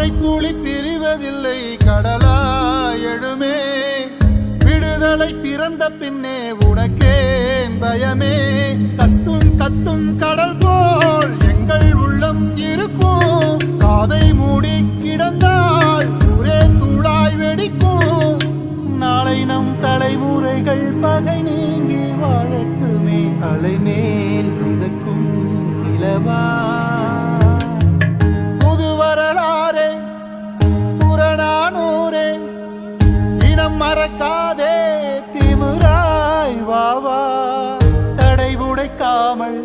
மழைத்துளி பிரிவதில்லை கடலா எழுமே. விடுதலை பிறந்த பின்னே உனக்கே பயமே. கத்தும் கத்தும் கடல் போல் எங்கள் உள்ளம் இருக்கும். காதை மூடி கிடந்தால் ஒரே தூளாய் வெடிக்கும். நாளை நம் தலைமுறைகள் பகை நீங்கி வாழட்டுமே. அலைமேல் மிதக்கும் நிலவா மறக்காதே திமுராய் வாவா தடை உடைக்காமல்